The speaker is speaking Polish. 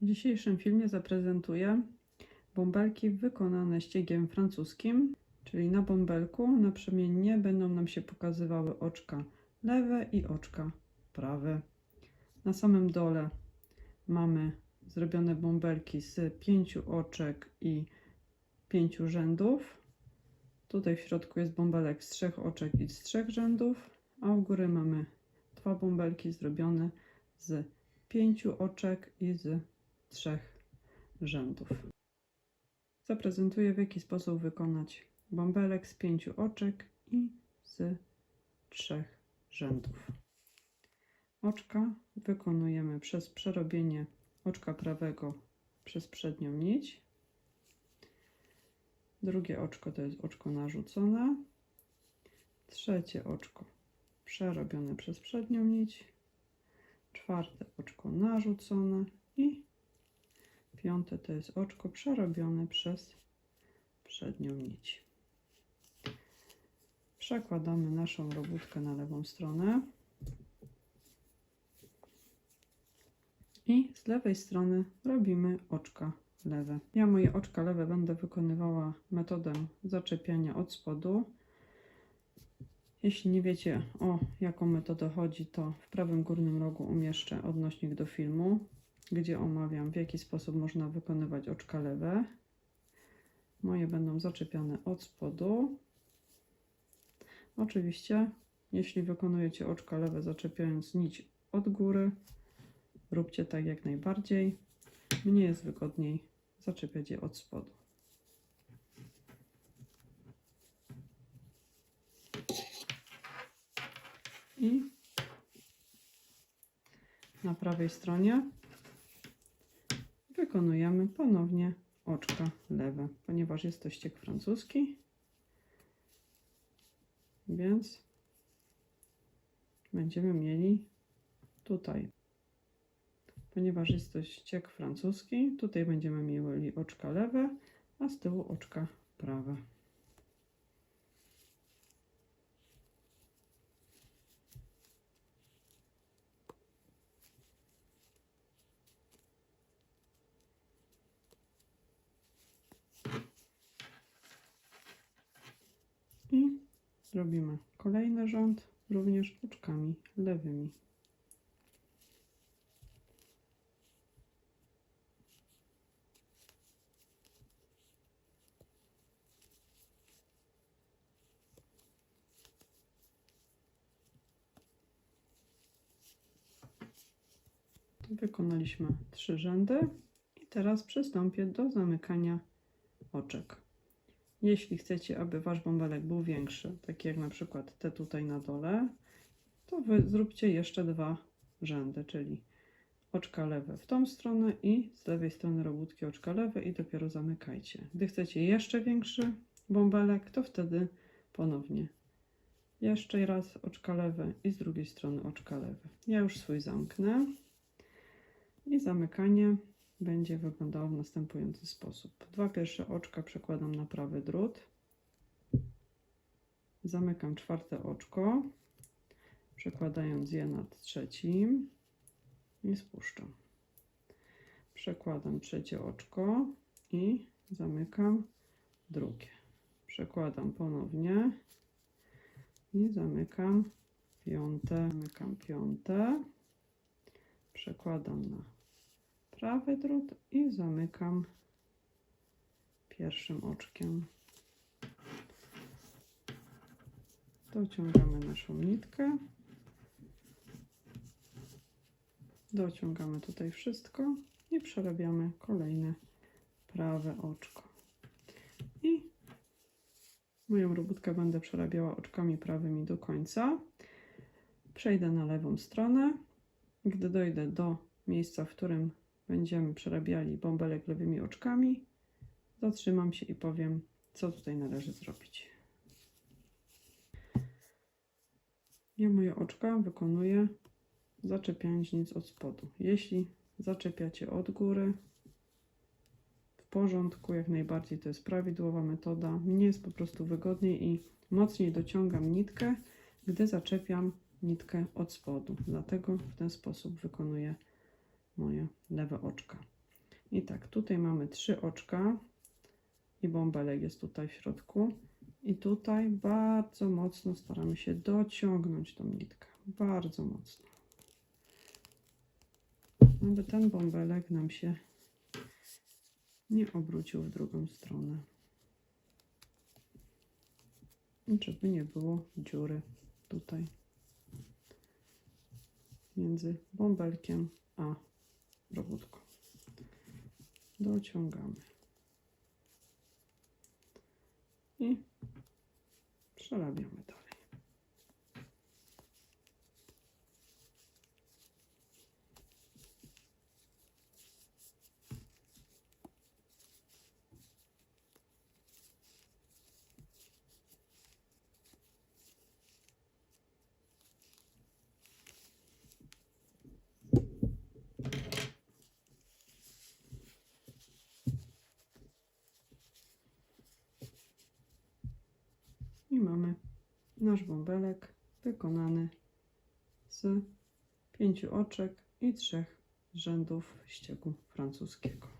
W dzisiejszym filmie zaprezentuję bąbelki wykonane ściegiem francuskim, czyli na bąbelku naprzemiennie będą nam się pokazywały oczka lewe i oczka prawe. Na samym dole mamy zrobione bąbelki z pięciu oczek i pięciu rzędów. Tutaj w środku jest bąbelek z trzech oczek i z trzech rzędów, a u góry mamy dwa bąbelki zrobione z pięciu oczek i z trzech rzędów. Zaprezentuję w jaki sposób wykonać bąbelek z pięciu oczek i z trzech rzędów. Oczka wykonujemy przez przerobienie oczka prawego przez przednią nić. Drugie oczko to jest oczko narzucone. Trzecie oczko przerobione przez przednią nić. Czwarte oczko narzucone i piąte to jest oczko przerobione przez przednią nić. Przekładamy naszą robótkę na lewą stronę. I z lewej strony robimy oczka lewe. Ja moje oczka lewe będę wykonywała metodą zaczepiania od spodu. Jeśli nie wiecie o jaką metodę chodzi, to w prawym górnym rogu umieszczę odnośnik do filmu, gdzie omawiam w jaki sposób można wykonywać oczka lewe. Moje będą zaczepiane od spodu. Oczywiście, jeśli wykonujecie oczka lewe zaczepiając nić od góry, róbcie tak jak najbardziej. Mnie jest wygodniej zaczepiać je od spodu. I na prawej stronie wykonujemy ponownie oczka lewe, ponieważ jest to ściek francuski, więc będziemy mieli tutaj ponieważ jest to ściek francuski. Tutaj będziemy mieli oczka lewe, a z tyłu oczka prawe. I robimy kolejny rząd, również oczkami lewymi. Wykonaliśmy trzy rzędy i teraz przystąpię do zamykania oczek. Jeśli chcecie, aby wasz bąbelek był większy, taki jak na przykład te tutaj na dole, to wy zróbcie jeszcze dwa rzędy, czyli oczka lewe w tą stronę i z lewej strony robótki oczka lewe i dopiero zamykajcie. Gdy chcecie jeszcze większy bąbelek, to wtedy ponownie jeszcze raz oczka lewe i z drugiej strony oczka lewe. Ja już swój zamknę. I zamykanie będzie wyglądało w następujący sposób. Dwa pierwsze oczka przekładam na prawy drut. Zamykam czwarte oczko, przekładając je nad trzecim i spuszczam. Przekładam trzecie oczko i zamykam drugie. Przekładam ponownie i zamykam piąte. Zamykam piąte. Przekładam na prawy drut i zamykam pierwszym oczkiem. Dociągamy naszą nitkę. Dociągamy tutaj wszystko i przerabiamy kolejne prawe oczko. I moją robótkę będę przerabiała oczkami prawymi do końca. Przejdę na lewą stronę. Gdy dojdę do miejsca, w którym będziemy przerabiali bąbelek lewymi oczkami, zatrzymam się i powiem, co tutaj należy zrobić. Ja moje oczka wykonuję zaczepiając nic od spodu. Jeśli zaczepiacie od góry, w porządku, jak najbardziej to jest prawidłowa metoda. Mnie jest po prostu wygodniej i mocniej dociągam nitkę, gdy zaczepiam nitkę od spodu. Dlatego w ten sposób wykonuję moje lewe oczka. I tak, tutaj mamy trzy oczka i bąbelek jest tutaj w środku. I tutaj bardzo mocno staramy się dociągnąć tą nitkę. Bardzo mocno. Aby ten bąbelek nam się nie obrócił w drugą stronę. I żeby nie było dziury tutaj między bąbelkiem a robótką. Dociągamy. I przerabiamy dalej. I mamy nasz bąbelek wykonany z pięciu oczek i trzech rzędów ściegu francuskiego.